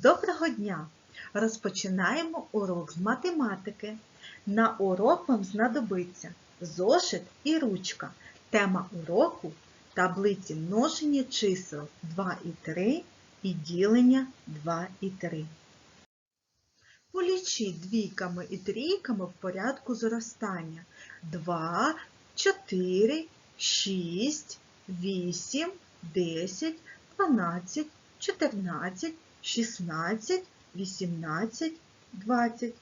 Доброго дня! Розпочинаємо урок з математики. На урок вам знадобиться зошит і ручка. Тема уроку таблиці множення чисел 2 і 3 і ділення 2 і 3. Полічіть двійками і трійками в порядку зростання. 2, 4, 6, 8, 10, 12, 14, 16, 18, 20.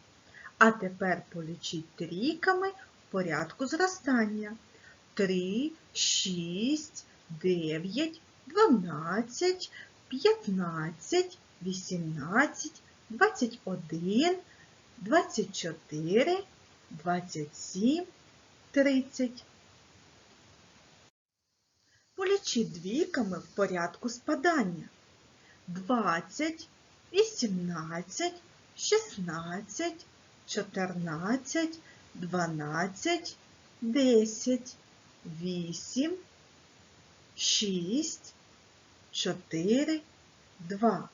А тепер полічіть трійками в порядку зростання. 3, 6, 9, 12, 15, 18, 21, 24, 27, 30. Полічіть двійками в порядку спадання. 20, 18, 16, 14, 12, 10, 8, 6, 4, 2.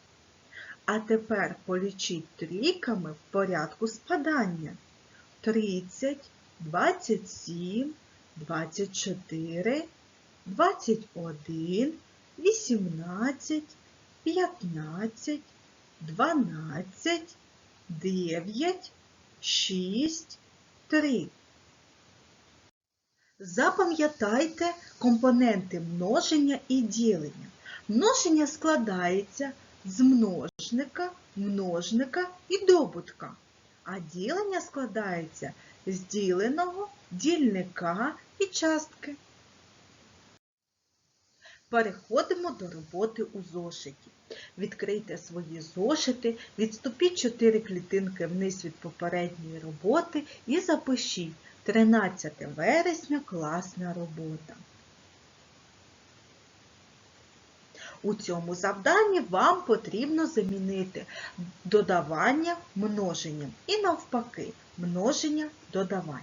А тепер полічіть трійками в порядку спадання. 30, 27, 24, 21, 18, 15, 12, 9, 6, 3. Запам'ятайте компоненти множення і ділення. Множення складається з множника, множника і добутка, а ділення складається з діленого, дільника і частки. Переходимо до роботи у зошиті. Відкрийте свої зошити, відступіть 4 клітинки вниз від попередньої роботи і запишіть 13 вересня класна робота. У цьому завданні вам потрібно замінити додавання множенням і навпаки множення додавання.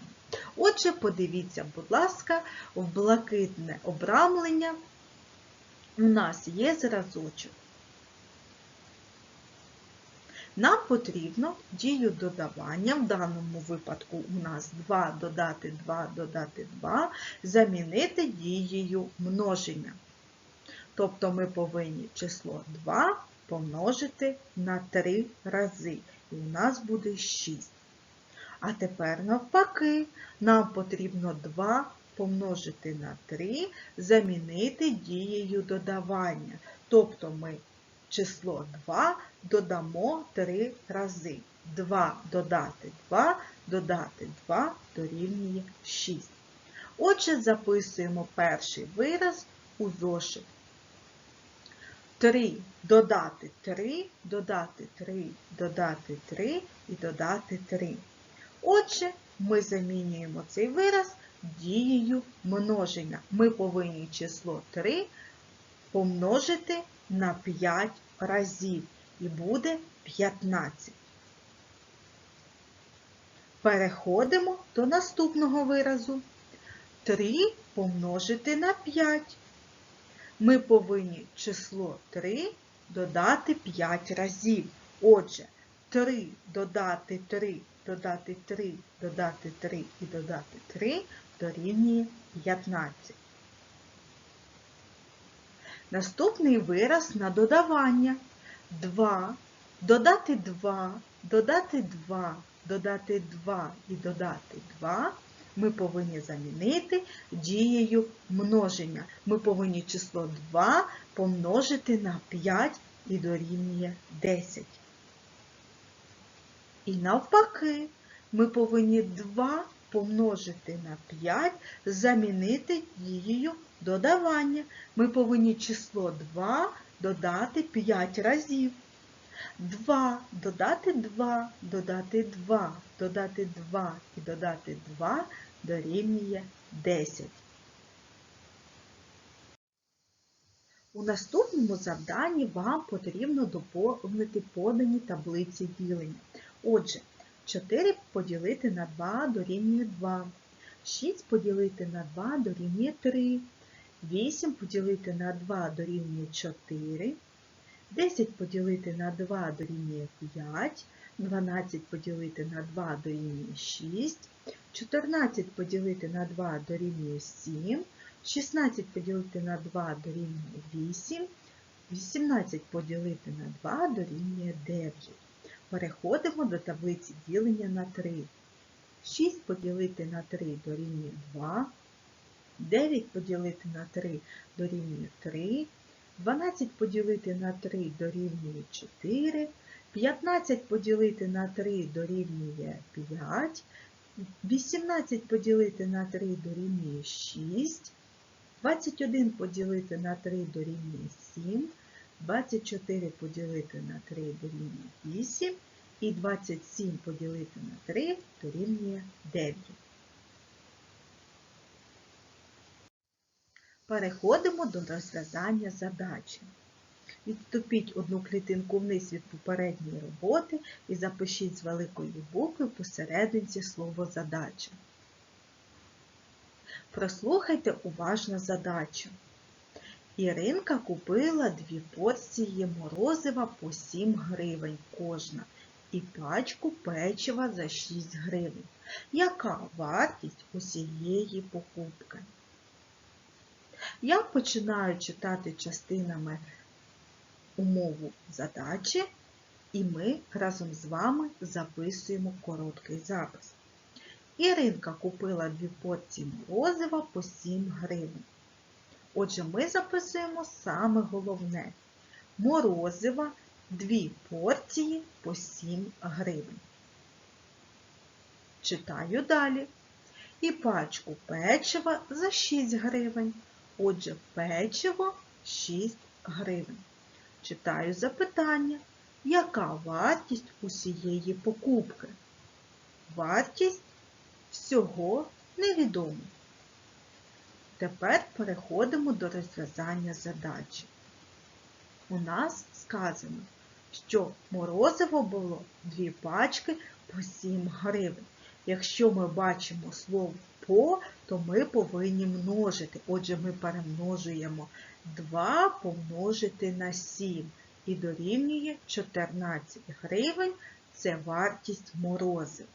Отже, подивіться, будь ласка, в блакитне обрамлення у нас є зразочок. Нам потрібно дію додавання, в даному випадку у нас 2 додати 2 додати 2, замінити дією множення. Тобто ми повинні число 2 помножити на 3 рази, і у нас буде 6. А тепер навпаки, нам потрібно 2 помножити на 3, замінити дією додавання. Тобто ми число 2 додамо 3 рази. 2 додати 2, додати 2 дорівнює 6. Отже, записуємо перший вираз у зошит. 3 додати 3, додати 3, додати 3 і додати 3. Отже, ми замінюємо цей вираз дією множення. Ми повинні число 3 помножити на 5 разів і буде 15. Переходимо до наступного виразу. 3 помножити на 5. Ми повинні число 3 додати 5 разів. Отже, 3 додати 3, додати 3, додати 3 і додати 3 дорівнює 15. Наступний вираз на додавання. 2, додати 2, додати 2, додати 2 і додати 2 ми повинні замінити дією множення. Ми повинні число 2 помножити на 5 і дорівнює 10. І навпаки, ми повинні 2 помножити на 5, замінити дією додавання. Ми повинні число 2 додати 5 разів. 2 додати 2, додати 2, додати 2 і додати 2 дорівнює 10. У наступному завданні вам потрібно доповнити подані таблиці ділення. Отже, 4 поділити на 2 дорівнює 2, 6 поділити на 2 дорівнює 3, 8 поділити на 2 дорівнює 4, 10 поділити на 2 дорівнює 5, 12 поділити на 2 дорівнює 6, 14 поділити на 2 дорівнює 7, 16 поділити на 2 дорівнює 8, 18 поділити на 2 дорівнює 9. Переходимо до таблиці ділення на 3. 6 поділити на 3 дорівнює 2, 9 поділити на 3 дорівнює 3, 12 поділити на 3 дорівнює 4, 15 поділити на 3 дорівнює 5, 18 поділити на 3 дорівнює 6, 21 поділити на 3 дорівнює 7, 24 поділити на 3 дорівнює 8 і 27 поділити на 3 дорівнює 9. Переходимо до розв'язання задачі. Відступіть одну клітинку вниз від попередньої роботи і запишіть з великої букви посерединці слово задача. Прослухайте уважно задачу. Іринка купила дві порції морозива по 7 гривень кожна і пачку печива за 6 гривень. Яка вартість усієї покупки? Я починаю читати частинами умову задачі, і ми разом з вами записуємо короткий запис. Іринка купила дві порції морозива по 7 гривень. Отже, ми записуємо саме головне. Морозива дві порції по 7 гривень. Читаю далі. І пачку печива за 6 гривень. Отже, печиво 6 гривень. Читаю запитання. Яка вартість усієї покупки? Вартість всього невідома. Тепер переходимо до розв'язання задачі. У нас сказано, що морозиво було дві пачки по 7 гривень. Якщо ми бачимо слово по, то ми повинні множити. Отже, ми перемножуємо 2 помножити на 7 і дорівнює 14 гривень це вартість морозива.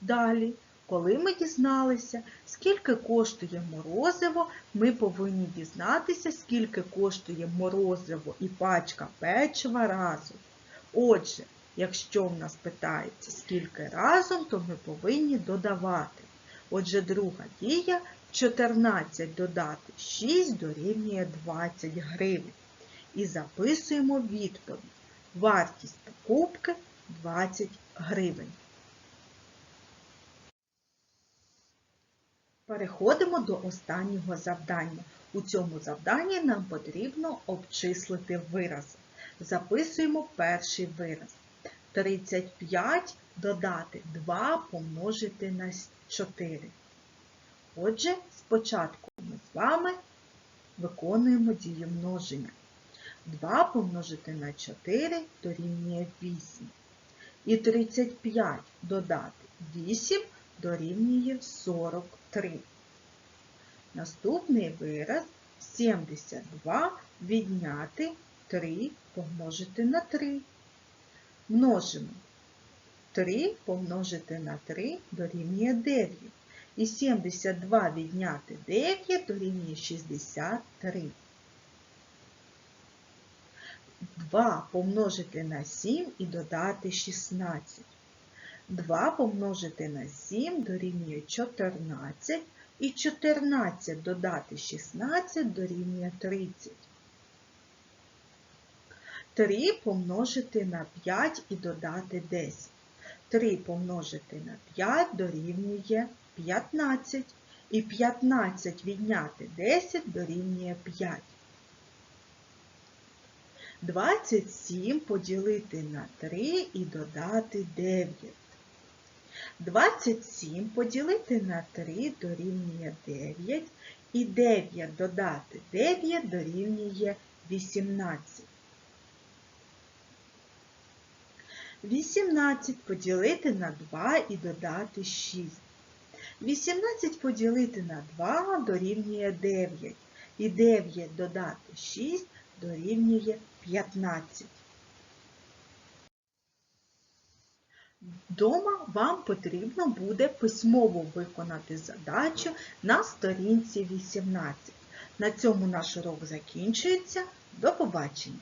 Далі, коли ми дізналися, скільки коштує морозиво, ми повинні дізнатися, скільки коштує морозиво і пачка печива разом. Отже, якщо в нас питається, скільки разом, то ми повинні додавати. Отже, друга дія 14 додати 6 дорівнює 20 гривень. І записуємо відповідь. Вартість покупки 20 гривень. Переходимо до останнього завдання. У цьому завданні нам потрібно обчислити вирази. Записуємо перший вираз. 35 додати 2 помножити на 4. Отже, спочатку ми з вами виконуємо дію множення. 2 помножити на 4 дорівнює 8. І 35 додати 8 дорівнює 43. Наступний вираз 72 відняти 3 помножити на 3. Множимо 3 помножити на 3 дорівнює 9. І 72 відняти 9 дорівнює 63. 2 помножити на 7 і додати 16. 2 помножити на 7 дорівнює 14. І 14 додати 16 дорівнює 30. 3 помножити на 5 і додати 10. 3 помножити на 5 дорівнює 15. І 15 відняти 10 дорівнює 5. 27 поділити на 3 і додати 9. 27 поділити на 3 дорівнює 9. І 9 додати 9 дорівнює 18. 18 поділити на 2 і додати 6. 18 поділити на 2 дорівнює 9. І 9 додати 6 дорівнює 15. Дома вам потрібно буде письмово виконати задачу на сторінці 18. На цьому наш урок закінчується. До побачення!